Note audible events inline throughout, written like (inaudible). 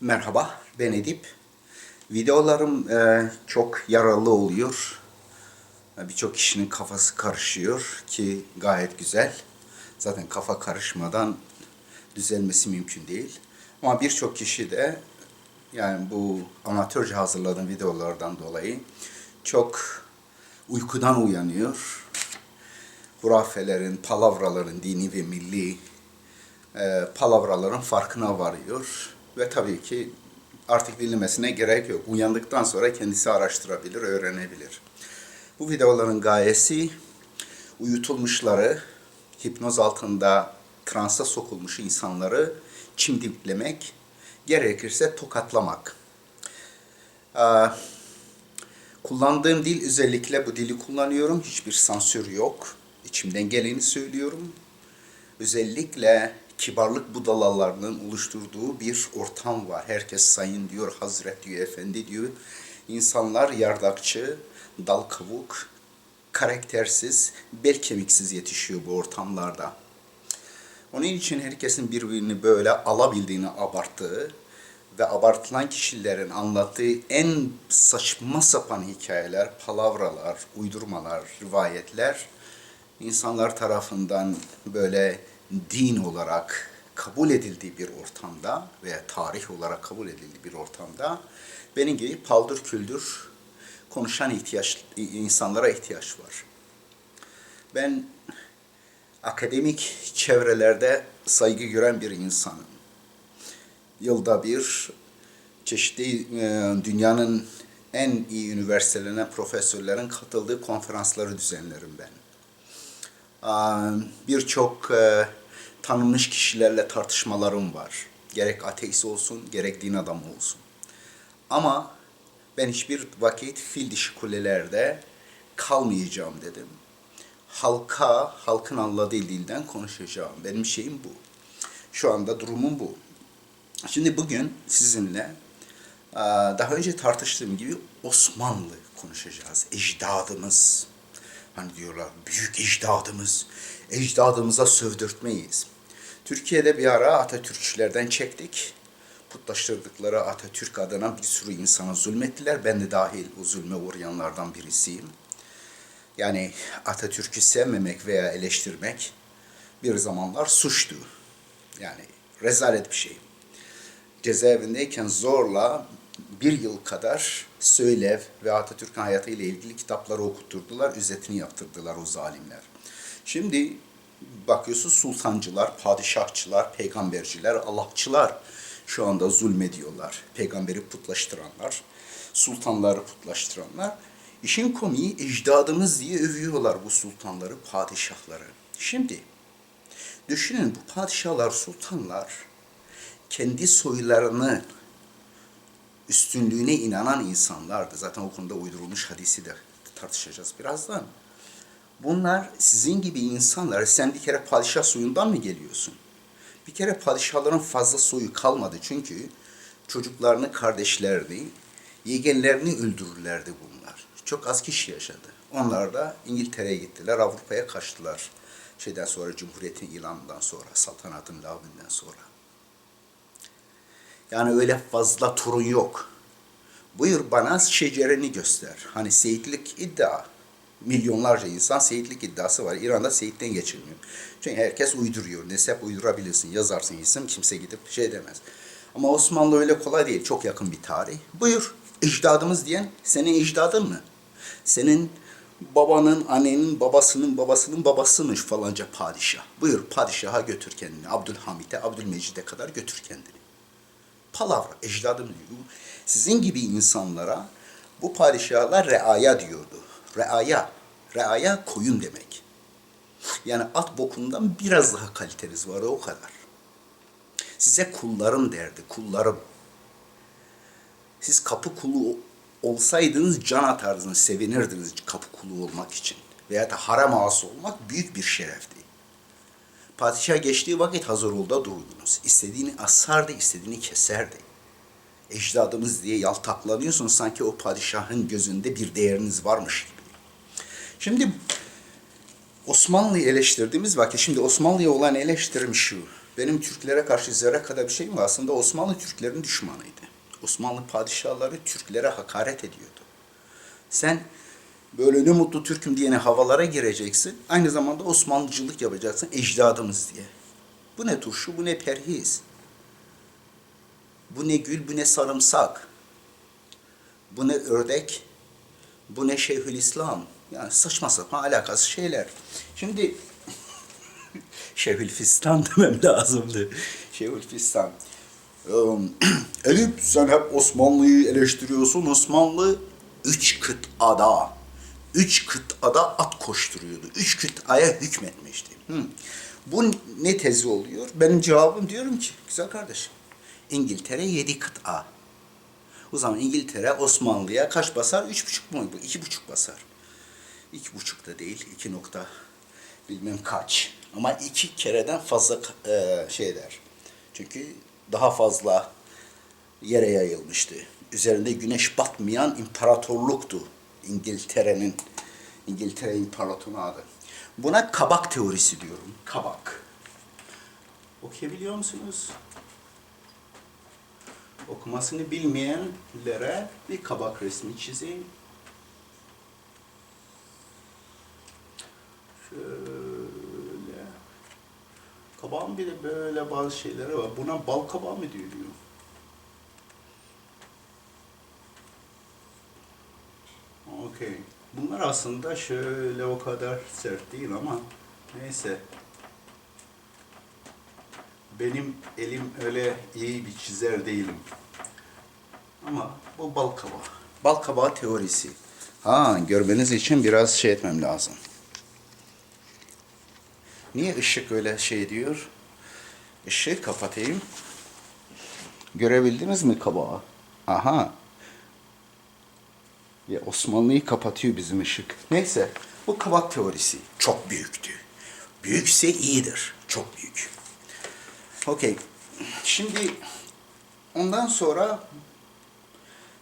Merhaba, ben Edip. Videolarım e, çok yararlı oluyor. E, Birçok kişinin kafası karışıyor ki gayet güzel. Zaten kafa karışmadan düzelmesi mümkün değil. Ama birçok kişi de yani bu amatörce hazırladığım videolardan dolayı çok uykudan uyanıyor. Hurafelerin, palavraların, dini ve milli e, palavraların farkına varıyor. Ve tabii ki artık dinlemesine gerek yok. Uyandıktan sonra kendisi araştırabilir, öğrenebilir. Bu videoların gayesi uyutulmuşları, hipnoz altında transa sokulmuş insanları çimdiklemek, gerekirse tokatlamak. Ee, kullandığım dil özellikle bu dili kullanıyorum. Hiçbir sansür yok. İçimden geleni söylüyorum özellikle kibarlık budalalarının oluşturduğu bir ortam var. Herkes sayın diyor, hazret diyor, efendi diyor. İnsanlar yardakçı, dal kavuk, karaktersiz, bel kemiksiz yetişiyor bu ortamlarda. Onun için herkesin birbirini böyle alabildiğini abarttığı ve abartılan kişilerin anlattığı en saçma sapan hikayeler, palavralar, uydurmalar, rivayetler insanlar tarafından böyle din olarak kabul edildiği bir ortamda veya tarih olarak kabul edildiği bir ortamda benim gibi paldır küldür konuşan ihtiyaç insanlara ihtiyaç var. Ben akademik çevrelerde saygı gören bir insanım. Yılda bir çeşitli e, dünyanın en iyi üniversitelerine profesörlerin katıldığı konferansları düzenlerim ben. Birçok e, tanınmış kişilerle tartışmalarım var. Gerek ateist olsun, gerek din adamı olsun. Ama ben hiçbir vakit fil dişi kulelerde kalmayacağım dedim. Halka, halkın anladığı dilden konuşacağım. Benim şeyim bu. Şu anda durumum bu. Şimdi bugün sizinle e, daha önce tartıştığım gibi Osmanlı konuşacağız. Ecdadımız. Hani diyorlar büyük ecdadımız. Ecdadımıza sövdürtmeyiz. Türkiye'de bir ara Atatürkçülerden çektik. Putlaştırdıkları Atatürk adına bir sürü insana zulmettiler. Ben de dahil o zulme uğrayanlardan birisiyim. Yani Atatürk'ü sevmemek veya eleştirmek bir zamanlar suçtu. Yani rezalet bir şey cezaevindeyken zorla bir yıl kadar Söylev ve Atatürk'ün hayatıyla ilgili kitapları okutturdular, özetini yaptırdılar o zalimler. Şimdi bakıyorsun sultancılar, padişahçılar, peygamberciler, Allahçılar şu anda zulmediyorlar. Peygamberi putlaştıranlar, sultanları putlaştıranlar. İşin komiği ecdadımız diye övüyorlar bu sultanları, padişahları. Şimdi düşünün bu padişahlar, sultanlar kendi soylarını üstünlüğüne inanan insanlardı. Zaten o konuda uydurulmuş hadisi de tartışacağız birazdan. Bunlar sizin gibi insanlar, sen bir kere padişah soyundan mı geliyorsun? Bir kere padişahların fazla soyu kalmadı çünkü çocuklarını, kardeşlerini, yegenlerini öldürürlerdi bunlar. Çok az kişi yaşadı. Onlar da İngiltere'ye gittiler, Avrupa'ya kaçtılar. Şeyden sonra, Cumhuriyet'in ilanından sonra, saltanatın lağvinden sonra. Yani öyle fazla torun yok. Buyur bana şecereni göster. Hani seyitlik iddia. Milyonlarca insan seyitlik iddiası var. İran'da seyitten geçilmiyor. Çünkü herkes uyduruyor. Nesep uydurabilirsin. Yazarsın isim kimse gidip şey demez. Ama Osmanlı öyle kolay değil. Çok yakın bir tarih. Buyur ecdadımız diyen senin ecdadın mı? Senin babanın, annenin, babasının, babasının babasıymış falanca padişah. Buyur padişaha götür kendini. Abdülhamit'e, Abdülmecid'e kadar götür kendini palavra, ecdadım diyor. Sizin gibi insanlara bu padişahlar reaya diyordu. Reaya, reaya koyun demek. Yani at bokundan biraz daha kaliteniz var o kadar. Size kullarım derdi, kullarım. Siz kapı kulu olsaydınız can atardınız, sevinirdiniz kapı kulu olmak için. Veya da harem ağası olmak büyük bir şerefti. Padişah geçtiği vakit Hazırol'da durdunuz. İstediğini asardı, istediğini keserdi. Ecdadımız diye yaltaklanıyorsun sanki o padişahın gözünde bir değeriniz varmış gibi. Şimdi Osmanlı'yı eleştirdiğimiz vakit, şimdi Osmanlı'ya olan eleştirim şu. benim Türklere karşı zerre kadar bir şeyim var. Aslında Osmanlı Türklerin düşmanıydı. Osmanlı padişahları Türklere hakaret ediyordu. Sen böyle ne mutlu Türk'üm diyene havalara gireceksin. Aynı zamanda Osmanlıcılık yapacaksın ecdadımız diye. Bu ne turşu, bu ne perhiz. Bu ne gül, bu ne sarımsak. Bu ne ördek, bu ne Şeyhülislam. Yani saçma sapan alakasız şeyler. Şimdi (laughs) Şeyhülfistan demem lazımdı. Şeyhülfistan. Elif (clears throat) sen hep Osmanlı'yı eleştiriyorsun. Osmanlı üç kıtada, üç kıtada at koşturuyordu. Üç kıtaya hükmetmişti. Hı. Bu ne tezi oluyor? Benim cevabım diyorum ki, güzel kardeşim, İngiltere yedi kıta. O zaman İngiltere Osmanlı'ya kaç basar? Üç buçuk mu? İki buçuk basar. İki buçuk da değil, iki nokta bilmem kaç. Ama iki kereden fazla e, şey der. Çünkü daha fazla yere yayılmıştı. Üzerinde güneş batmayan imparatorluktu İngiltere'nin. İngiltere İmparatorluğu adı. Buna kabak teorisi diyorum. Kabak. Okuyabiliyor musunuz? Okumasını bilmeyenlere bir kabak resmi çizeyim. Şöyle. Kabağın bir de böyle bazı şeyleri var. Buna bal kabağı mı diyor? Okey. Bunlar aslında şöyle o kadar sert değil ama neyse. Benim elim öyle iyi bir çizer değilim. Ama bu bal kabağı. Bal kabağı teorisi. Ha, görmeniz için biraz şey etmem lazım. Niye ışık öyle şey diyor? Işığı kapatayım. Görebildiniz mi kabağı? Aha. Ya Osmanlı'yı kapatıyor bizim ışık. Neyse bu kabak teorisi çok büyüktü. Büyükse iyidir. Çok büyük. Okey. Şimdi ondan sonra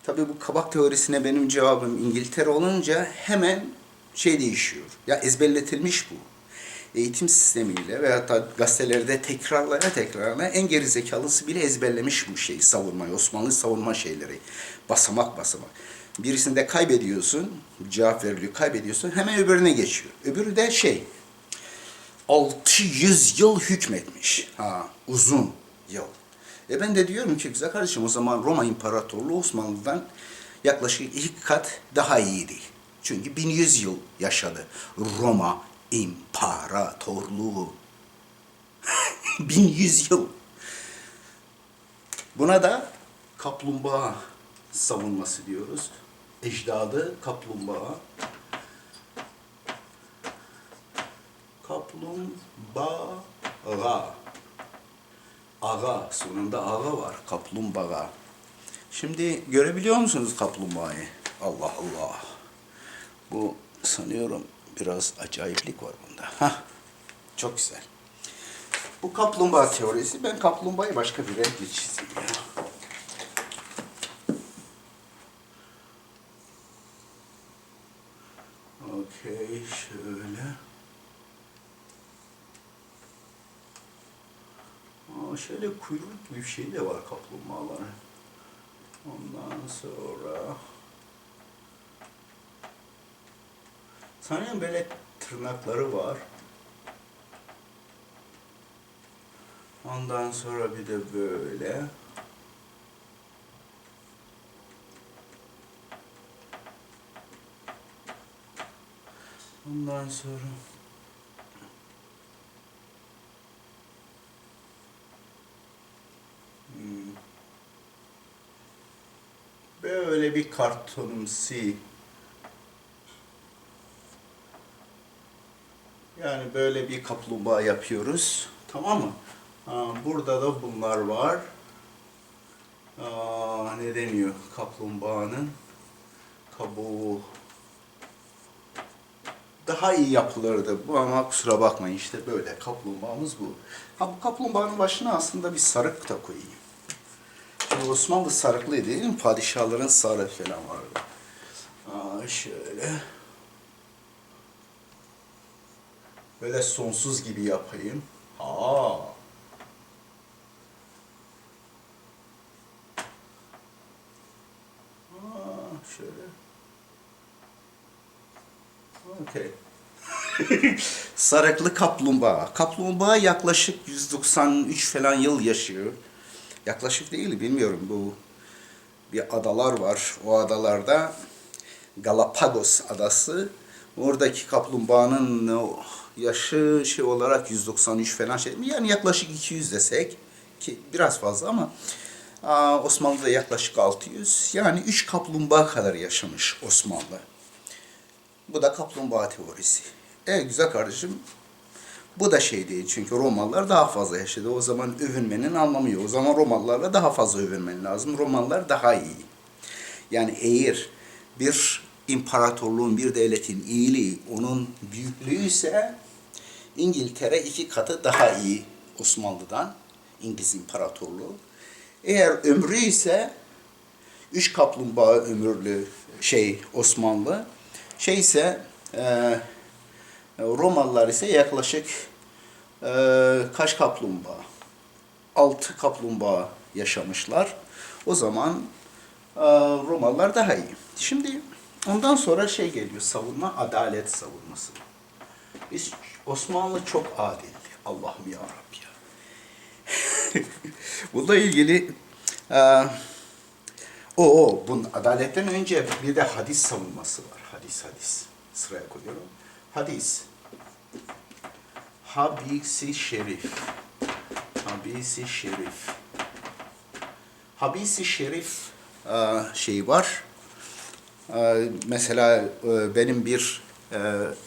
tabii bu kabak teorisine benim cevabım İngiltere olunca hemen şey değişiyor. Ya ezberletilmiş bu. Eğitim sistemiyle veya da gazetelerde tekrarlaya tekrarlaya en geri zekalısı bile ezberlemiş bu şeyi savunmayı, Osmanlı savunma şeyleri. Basamak basamak. Birisinde kaybediyorsun, cevap veriliyor, kaybediyorsun, hemen öbürüne geçiyor. Öbürü de şey, 600 yıl hükmetmiş. Ha, uzun yıl. E ben de diyorum ki güzel kardeşim o zaman Roma İmparatorluğu Osmanlı'dan yaklaşık iki kat daha iyiydi. Çünkü 1100 yıl yaşadı Roma İmparatorluğu. (laughs) 1100 yıl. Buna da kaplumbağa savunması diyoruz. Ecdadı kaplumbağa. Kaplumbağa. Aga, sonunda aga var. Kaplumbağa. Şimdi görebiliyor musunuz kaplumbağayı? Allah Allah. Bu sanıyorum biraz acayiplik var bunda. Hah, çok güzel. Bu kaplumbağa teorisi. Ben kaplumbağayı başka bir renkle çizeyim. Okey, şöyle. Aa, şöyle kuyruk gibi bir şey de var kaplumbağaların. Ondan sonra... Sanıyorum böyle tırnakları var. Ondan sonra bir de böyle. Ondan sonra böyle bir kartonumsi yani böyle bir kaplumbağa yapıyoruz. Tamam mı? Burada da bunlar var. Aa, ne deniyor kaplumbağanın kabuğu daha iyi yapılırdı bu ama kusura bakmayın işte böyle kaplumbağamız bu. Ha bu kaplumbağanın başına aslında bir sarık da koyayım. Osmanlı sarıklı değil mi? Padişahların sarığı falan vardı. Aa, şöyle. Böyle sonsuz gibi yapayım. Aa. şöyle. Okey. (laughs) Sarıklı kaplumbağa. Kaplumbağa yaklaşık 193 falan yıl yaşıyor. Yaklaşık değil bilmiyorum bu bir adalar var. O adalarda Galapagos adası. Oradaki kaplumbağanın yaşı şey olarak 193 falan şey. Yani yaklaşık 200 desek ki biraz fazla ama Osmanlı'da yaklaşık 600. Yani 3 kaplumbağa kadar yaşamış Osmanlı. Bu da kaplumbağa teorisi. Evet güzel kardeşim. Bu da şey değil çünkü Romalılar daha fazla yaşadı. O zaman övünmenin anlamı yok. O zaman Romalılarla daha fazla övünmen lazım. Romalılar daha iyi. Yani eğer bir imparatorluğun, bir devletin iyiliği onun büyüklüğü ise İngiltere iki katı daha iyi Osmanlı'dan. İngiliz İmparatorluğu. Eğer ömrü ise üç kaplumbağa ömürlü şey Osmanlı. Şey ise e, Romalılar ise yaklaşık e, kaç kaplumbağa? Altı kaplumbağa yaşamışlar. O zaman e, Romalılar daha iyi. Şimdi ondan sonra şey geliyor savunma adalet savunması. Biz Osmanlı çok adil. Allah'ım ya Rabbi ya. (laughs) Bununla ilgili e, o, o bunun adaletten önce bir de hadis savunması var. Hadis hadis. Sıraya koyuyorum. Hadis. Habisi şerif. Habisi şerif. Habisi şerif şey var. E, Mesela e, benim bir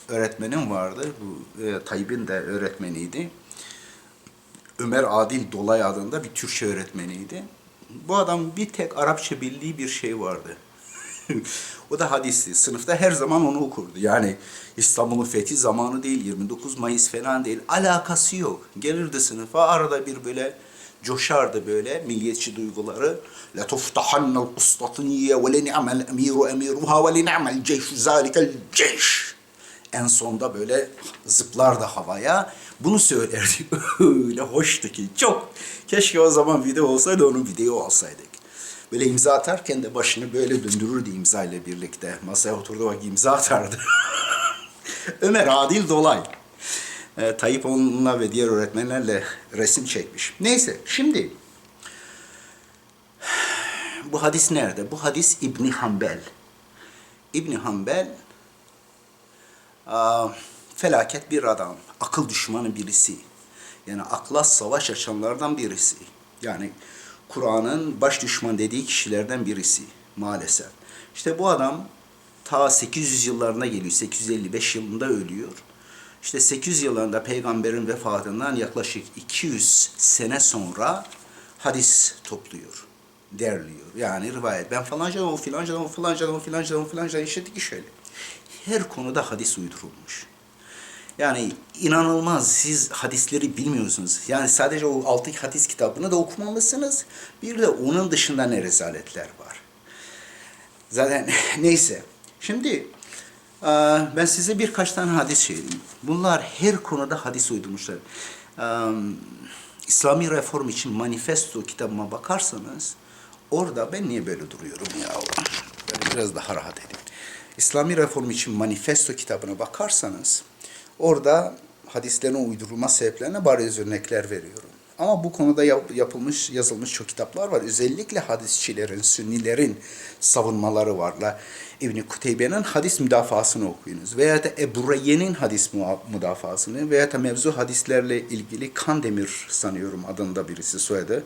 öğretmenim vardı. Bu Tayyip'in de öğretmeniydi. Ömer Adil Dolay adında bir Türkçe öğretmeniydi. Bu adam bir tek Arapça bildiği bir şey vardı. O da hadisti. Sınıfta her zaman onu okurdu. Yani İstanbul'un fethi zamanı değil, 29 Mayıs falan değil. Alakası yok. Gelirdi sınıfa arada bir böyle coşardı böyle milliyetçi duyguları. La tuftahannal ustatniye ve le ni'mel emiru emiruha ve le ni'mel ceyşu zalikel ceyş. En sonda böyle zıplardı havaya. Bunu söylerdi. (laughs) Öyle hoştu ki. Çok. Keşke o zaman video olsaydı onun video olsaydık. Böyle imza atarken de başını böyle döndürürdü imza ile birlikte. Masaya oturdu bak imza atardı. (laughs) Ömer Adil Dolay. E, Tayyip onunla ve diğer öğretmenlerle resim çekmiş. Neyse şimdi (sighs) bu hadis nerede? Bu hadis İbni Hanbel. İbni Hanbel aa, felaket bir adam. Akıl düşmanı birisi. Yani akla savaş açanlardan birisi. Yani Kur'an'ın baş düşman dediği kişilerden birisi maalesef. İşte bu adam ta 800 yıllarına geliyor. 855 yılında ölüyor. İşte 800 yıllarında peygamberin vefatından yaklaşık 200 sene sonra hadis topluyor, derliyor. Yani rivayet. Ben falanca o filanca o filanca o filanca o filanca işittik ki şöyle. Her konuda hadis uydurulmuş. Yani inanılmaz siz hadisleri bilmiyorsunuz. Yani sadece o altı hadis kitabını da okumalısınız. Bir de onun dışında ne rezaletler var. Zaten (laughs) neyse. Şimdi e, ben size birkaç tane hadis söyleyeyim. Bunlar her konuda hadis uydurmuşlar. E, İslami Reform için Manifesto kitabıma bakarsanız orada ben niye böyle duruyorum ya? Biraz daha rahat edeyim. İslami Reform için Manifesto kitabına bakarsanız orada hadislerin uydurulma sebeplerine bariz örnekler veriyorum. Ama bu konuda yap- yapılmış, yazılmış çok kitaplar var. Özellikle hadisçilerin, sünnilerin savunmaları var. La İbn Kuteybe'nin hadis müdafasını okuyunuz. Veya da Ebu Reyyen'in hadis müdafasını veya da mevzu hadislerle ilgili Kandemir sanıyorum adında birisi soyadı.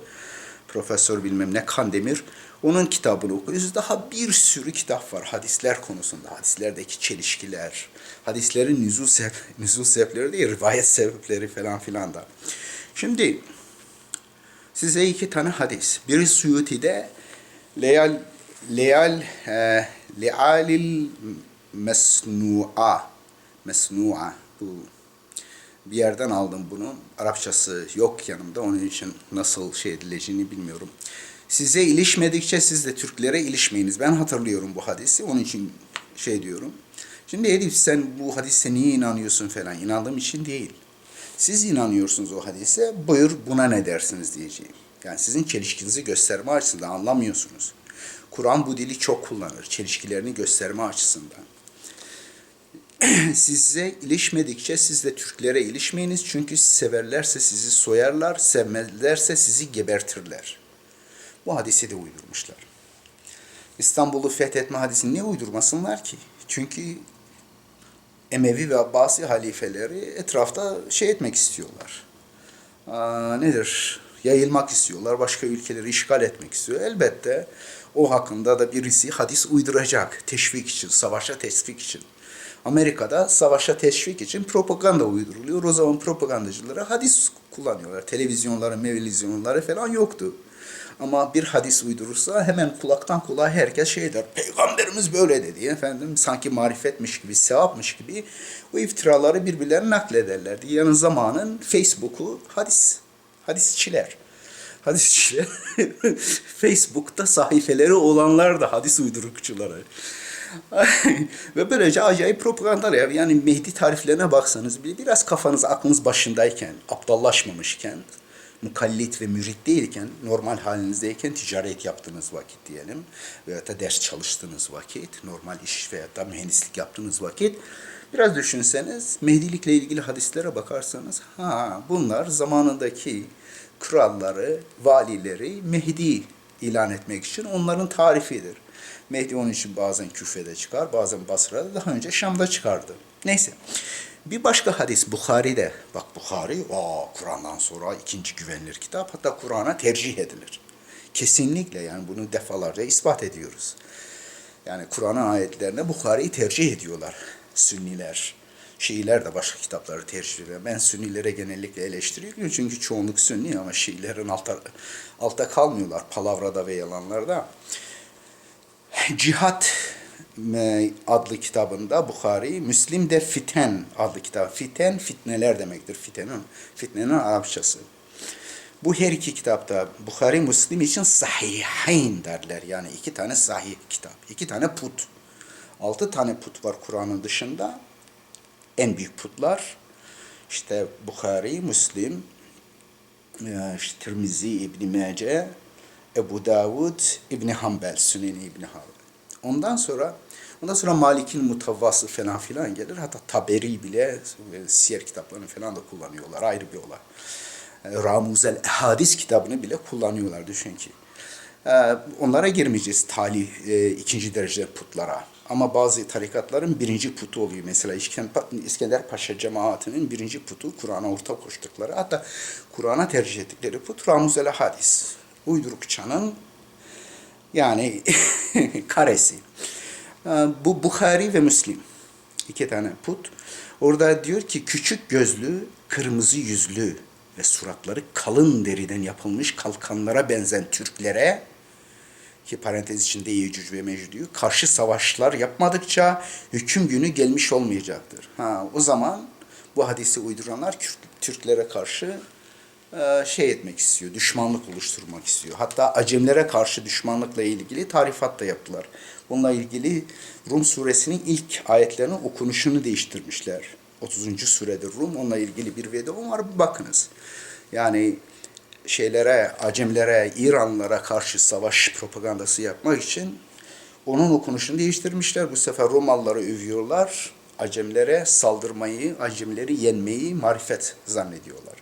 Profesör bilmem ne Kandemir. Onun kitabını okuyunuz. Daha bir sürü kitap var hadisler konusunda. Hadislerdeki çelişkiler, hadislerin nüzul, sebep, (laughs) nüzul sebepleri değil, rivayet sebepleri falan filan da. Şimdi size iki tane hadis. Biri Suyuti'de Leal Leal e, Lealil Mesnu'a Mesnu'a bu bir yerden aldım bunu. Arapçası yok yanımda. Onun için nasıl şey edileceğini bilmiyorum. Size ilişmedikçe siz de Türklere ilişmeyiniz. Ben hatırlıyorum bu hadisi. Onun için şey diyorum. Şimdi Elif sen bu hadise niye inanıyorsun falan. İnandığım için değil. Siz inanıyorsunuz o hadise. Buyur buna ne dersiniz diyeceğim. Yani sizin çelişkinizi gösterme açısından anlamıyorsunuz. Kur'an bu dili çok kullanır. Çelişkilerini gösterme açısından. (clears throat) Size ilişmedikçe siz de Türklere ilişmeyiniz. Çünkü severlerse sizi soyarlar, sevmezlerse sizi gebertirler. Bu hadisi de uydurmuşlar. İstanbul'u fethetme hadisini niye uydurmasınlar ki? Çünkü Emevi ve Abbasi halifeleri etrafta şey etmek istiyorlar. Aa, nedir? Yayılmak istiyorlar. Başka ülkeleri işgal etmek istiyor. Elbette o hakkında da birisi hadis uyduracak. Teşvik için, savaşa teşvik için. Amerika'da savaşa teşvik için propaganda uyduruluyor. O zaman propagandacılara hadis kullanıyorlar. Televizyonları, televizyonları falan yoktu. Ama bir hadis uydurursa hemen kulaktan kulağa herkes şey der. Peygamberimiz böyle dedi. Efendim sanki marifetmiş gibi, sevapmış gibi o iftiraları birbirlerine naklederlerdi. Yani zamanın Facebook'u hadis, hadisçiler. Hadisçiler. (laughs) Facebook'ta sahifeleri olanlar da hadis uydurukçuları. (laughs) Ve böylece acayip propagandalar ya. Yani Mehdi tariflerine baksanız bile biraz kafanız aklınız başındayken, aptallaşmamışken, mukallit ve mürit değilken, normal halinizdeyken ticaret yaptığınız vakit diyelim veya da ders çalıştığınız vakit, normal iş veya da mühendislik yaptığınız vakit biraz düşünseniz Mehdilikle ilgili hadislere bakarsanız ha bunlar zamanındaki kralları, valileri Mehdi ilan etmek için onların tarifidir. Mehdi onun için bazen Küfe'de çıkar, bazen Basra'da, daha önce Şam'da çıkardı. Neyse. Bir başka hadis Bukhari'de. Bak Bukhari, Kur'an'dan sonra ikinci güvenilir kitap. Hatta Kur'an'a tercih edilir. Kesinlikle yani bunu defalarca ispat ediyoruz. Yani Kur'an'ın ayetlerine Bukhari'yi tercih ediyorlar Sünniler. Şiiler de başka kitapları tercih ediyor. Ben Sünnilere genellikle eleştiriyorum çünkü çoğunluk Sünni ama Şiilerin alta, alta kalmıyorlar palavrada ve yalanlarda. Cihat adlı kitabında Bukhari, Müslim de Fiten adlı kitap. Fiten fitneler demektir. Fitenin, fitnenin Arapçası. Bu her iki kitapta Bukhari, Müslim için sahihayn derler. Yani iki tane sahih kitap. iki tane put. Altı tane put var Kur'an'ın dışında. En büyük putlar işte Bukhari, Müslim, e, işte Tirmizi, İbn Mace, Ebu Davud, İbn Hanbel, Süneni İbn Hanbel. Ondan sonra ondan sonra Malik'in mutavvası falan filan gelir. Hatta Taberi bile e, siyer kitaplarını falan da kullanıyorlar. Ayrı bir olay. E, Ramuzel Hadis kitabını bile kullanıyorlar düşün ki. E, Onlara girmeyeceğiz talih ikinci derece putlara. Ama bazı tarikatların birinci putu oluyor. Mesela İskender Paşa cemaatinin birinci putu Kur'an'a ortak koştukları. Hatta Kur'an'a tercih ettikleri put Ramuzel Hadis. Uydurukçanın yani (laughs) karesi. Ee, Bu Bukhari ve Müslim. iki tane put. Orada diyor ki küçük gözlü, kırmızı yüzlü ve suratları kalın deriden yapılmış kalkanlara benzen Türklere ki parantez içinde Yecüc ve Mecüc'ü karşı savaşlar yapmadıkça hüküm günü gelmiş olmayacaktır. Ha, o zaman bu hadisi uyduranlar Türklere karşı e, şey etmek istiyor, düşmanlık oluşturmak istiyor. Hatta Acemlere karşı düşmanlıkla ilgili tarifat da yaptılar. Bununla ilgili Rum suresinin ilk ayetlerinin okunuşunu değiştirmişler. 30. suredir Rum. Onunla ilgili bir video var. Bakınız. Yani şeylere, Acemlere, İranlılara karşı savaş propagandası yapmak için onun okunuşunu değiştirmişler. Bu sefer Romalıları övüyorlar. Acemlere saldırmayı, Acemleri yenmeyi marifet zannediyorlar.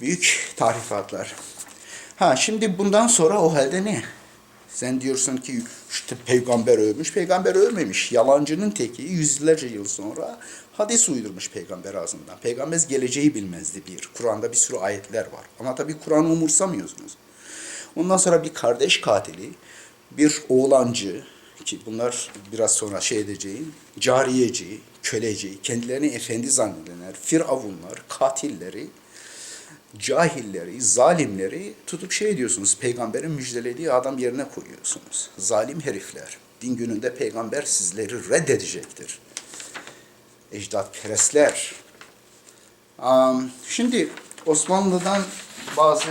Büyük tarifatlar. Ha şimdi bundan sonra o halde ne? Sen diyorsun ki işte peygamber övmüş, peygamber övmemiş. Yalancının teki yüzlerce yıl sonra hadis uydurmuş peygamber ağzından. Peygamber geleceği bilmezdi bir. Kur'an'da bir sürü ayetler var. Ama tabii Kur'an'ı umursamıyorsunuz. Ondan sonra bir kardeş katili, bir oğlancı ki bunlar biraz sonra şey edeceğim, cariyeci, köleci, kendilerini efendi zannedenler, firavunlar, katilleri, cahilleri, zalimleri tutup şey diyorsunuz, peygamberin müjdelediği adam yerine koyuyorsunuz. Zalim herifler. Din gününde peygamber sizleri reddedecektir. Ecdat perestler. Am, şimdi Osmanlı'dan bazı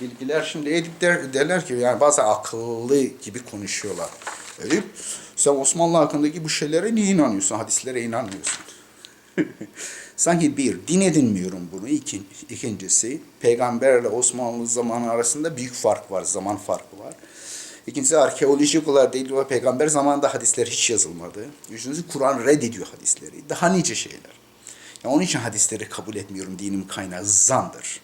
bilgiler şimdi Edip der, derler ki yani bazı akıllı gibi konuşuyorlar. Edip sen Osmanlı hakkındaki bu şeylere niye inanıyorsun? Hadislere inanmıyorsun. (laughs) Sanki bir, din edinmiyorum bunu. İkin, ikincisi, peygamberle Osmanlı zamanı arasında büyük fark var, zaman farkı var. İkincisi arkeolojik olarak değil ve peygamber zamanında hadisler hiç yazılmadı. Üçüncüsü Kur'an reddediyor hadisleri. Daha nice şeyler. Ya onun için hadisleri kabul etmiyorum. Dinim kaynağı zandır.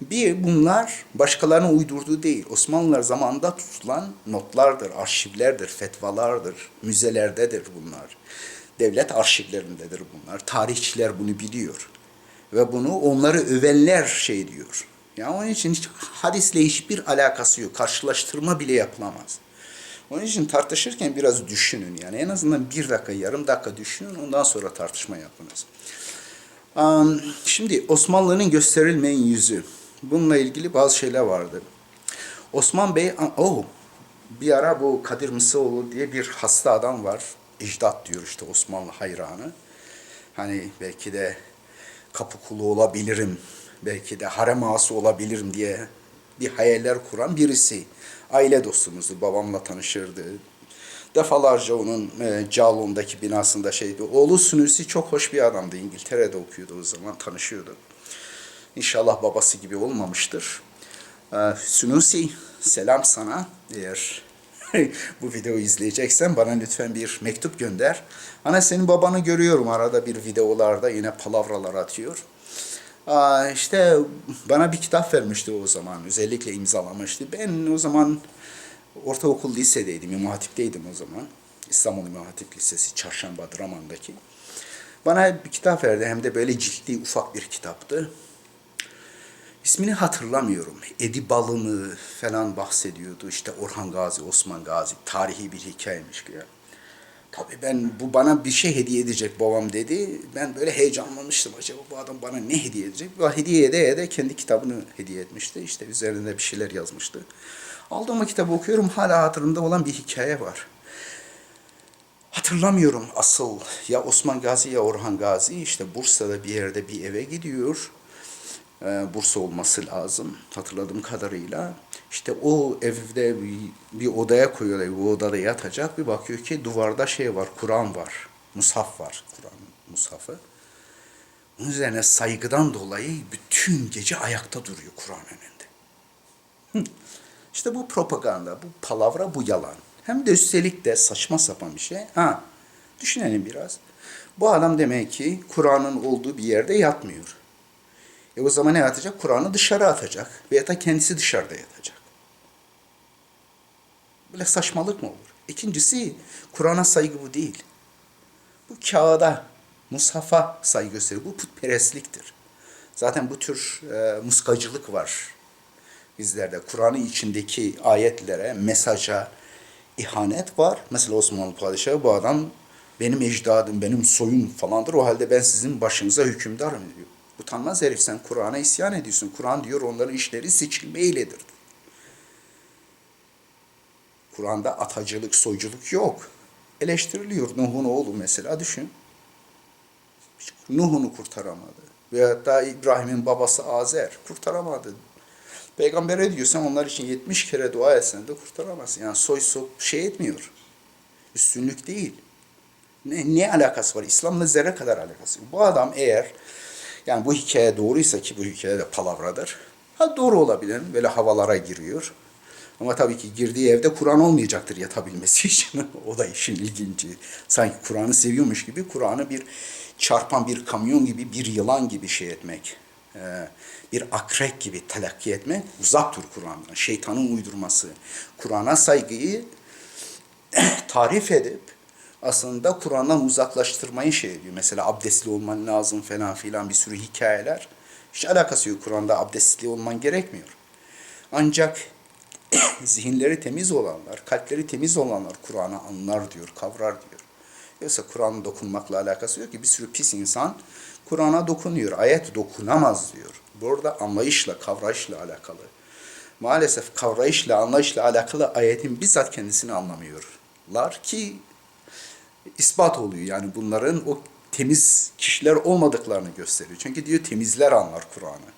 Bir, bunlar başkalarının uydurduğu değil. Osmanlılar zamanında tutulan notlardır, arşivlerdir, fetvalardır, müzelerdedir bunlar. Devlet arşivlerindedir bunlar. Tarihçiler bunu biliyor. Ve bunu onları övenler şey diyor. Yani onun için hiç, hadisle hiçbir alakası yok. Karşılaştırma bile yapılamaz. Onun için tartışırken biraz düşünün. Yani en azından bir dakika, yarım dakika düşünün. Ondan sonra tartışma yapınız. Şimdi Osmanlı'nın gösterilmeyen yüzü. Bununla ilgili bazı şeyler vardı. Osman Bey, oh, bir ara bu Kadir Mısıroğlu diye bir hasta adam var. İcdat diyor işte Osmanlı hayranı. Hani belki de kapı kulu olabilirim, belki de harem ağası olabilirim diye bir hayaller kuran birisi. Aile dostumuzdu, babamla tanışırdı. Defalarca onun e, Cağaloğlu'ndaki binasında şeydi. Oğlu Sunusi çok hoş bir adamdı. İngiltere'de okuyordu o zaman, tanışıyordu. İnşallah babası gibi olmamıştır. E, Sunusi, selam sana. Eğer bu videoyu izleyeceksen bana lütfen bir mektup gönder. Ana senin babanı görüyorum arada bir videolarda yine palavralar atıyor. Aa, işte bana bir kitap vermişti o zaman. Özellikle imzalamıştı. Ben o zaman ortaokul lisedeydim. İmam Hatip'teydim o zaman. İstanbul İmam Hatip Lisesi Çarşamba Draman'daki. Bana bir kitap verdi. Hem de böyle ciltli ufak bir kitaptı. İsmini hatırlamıyorum. Edi Balını falan bahsediyordu. İşte Orhan Gazi, Osman Gazi. Tarihi bir hikayemiş ki ya. Tabii ben bu bana bir şey hediye edecek babam dedi. Ben böyle heyecanlanmıştım. Acaba bu adam bana ne hediye edecek? Bu hediye ede ede kendi kitabını hediye etmişti. İşte üzerinde bir şeyler yazmıştı. Aldığım o kitabı okuyorum. Hala hatırımda olan bir hikaye var. Hatırlamıyorum asıl. Ya Osman Gazi ya Orhan Gazi işte Bursa'da bir yerde bir eve gidiyor. Ee, Bursa olması lazım hatırladığım kadarıyla. İşte o evde bir, odaya koyuyorlar. Bu odada yatacak. Bir bakıyor ki duvarda şey var, Kur'an var. Mushaf var. Kur'an mushafı. Bunun üzerine saygıdan dolayı bütün gece ayakta duruyor Kur'an önünde. İşte bu propaganda, bu palavra, bu yalan. Hem de üstelik de saçma sapan bir şey. Ha, düşünelim biraz. Bu adam demek ki Kur'an'ın olduğu bir yerde yatmıyor. E o zaman ne atacak? Kur'an'ı dışarı atacak. Veya da kendisi dışarıda yatacak. Böyle saçmalık mı olur? İkincisi, Kur'an'a saygı bu değil. Bu kağıda, mushafa saygı gösterir. Bu putperestliktir. Zaten bu tür e, muskacılık var bizlerde. Kur'an'ın içindeki ayetlere, mesaja ihanet var. Mesela Osmanlı padişahı bu adam benim ecdadım, benim soyum falandır. O halde ben sizin başınıza hükümdarım diyor. Utanmaz herif sen Kur'an'a isyan ediyorsun. Kur'an diyor onların işleri seçilme iledir. Kur'an'da atacılık, soyculuk yok. Eleştiriliyor. Nuh'un oğlu mesela düşün. Nuh'unu kurtaramadı. Veyahut da İbrahim'in babası Azer kurtaramadı. Peygamber diyorsan onlar için 70 kere dua etsen de kurtaramazsın. Yani soy sop şey etmiyor. Üstünlük değil. Ne, ne alakası var? İslam'la zerre kadar alakası yok. Bu adam eğer yani bu hikaye doğruysa ki bu hikaye de palavradır. Ha doğru olabilir. Böyle havalara giriyor. Ama tabii ki girdiği evde Kur'an olmayacaktır yatabilmesi (laughs) için. o da işin ilginci. Sanki Kur'an'ı seviyormuş gibi Kur'an'ı bir çarpan bir kamyon gibi, bir yılan gibi şey etmek. bir akrek gibi telakki etmek uzak dur Kur'an'dan. Şeytanın uydurması. Kur'an'a saygıyı (clears throat) tarif edip aslında Kur'an'dan uzaklaştırmayı şey ediyor. Mesela abdestli olman lazım falan filan bir sürü hikayeler. Hiç alakası yok Kur'an'da abdestli olman gerekmiyor. Ancak (coughs) zihinleri temiz olanlar, kalpleri temiz olanlar Kur'an'ı anlar diyor, kavrar diyor. Yoksa Kur'an'ın dokunmakla alakası yok ki bir sürü pis insan Kur'an'a dokunuyor. Ayet dokunamaz diyor. Burada anlayışla, kavrayışla alakalı. Maalesef kavrayışla, anlayışla alakalı ayetin bizzat kendisini anlamıyorlar ki ispat oluyor. Yani bunların o temiz kişiler olmadıklarını gösteriyor. Çünkü diyor temizler anlar Kur'an'ı.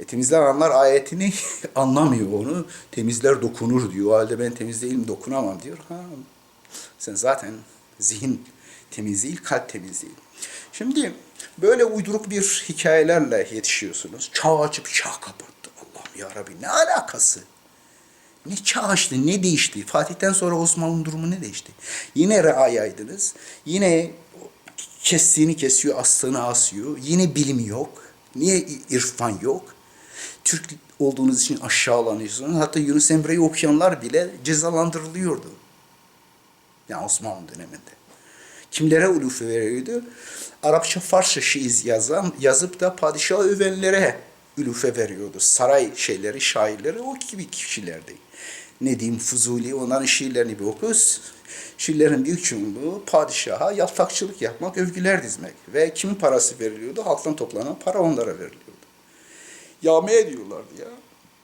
E, temizler anlar ayetini (laughs) anlamıyor onu. Temizler dokunur diyor. O halde ben temiz değilim dokunamam diyor. Ha, sen zaten zihin temiz değil, kalp temiz değil. Şimdi böyle uyduruk bir hikayelerle yetişiyorsunuz. Çağ açıp çağ kapattı. Allah'ım ya Rabbi ne alakası? Ne çağıştı, ne değişti? Fatih'ten sonra Osmanlı'nın durumu ne değişti? Yine reayaydınız. Yine kestiğini kesiyor, astığını asıyor. Yine bilim yok. Niye irfan yok? Türk olduğunuz için aşağılanıyorsunuz. Hatta Yunus Emre'yi okuyanlar bile cezalandırılıyordu. Yani Osmanlı döneminde. Kimlere ulufe veriyordu? Arapça, Farsça şiiz yazan, yazıp da padişah övenlere ulufe veriyordu. Saray şeyleri, şairleri o gibi kişilerdi. Nedim Fuzuli onların şiirlerini bir okus. Şiirlerin büyük çoğunluğu padişaha yaltakçılık yapmak, övgüler dizmek. Ve kimin parası veriliyordu? Halktan toplanan para onlara veriliyordu. Yağma ediyorlardı ya.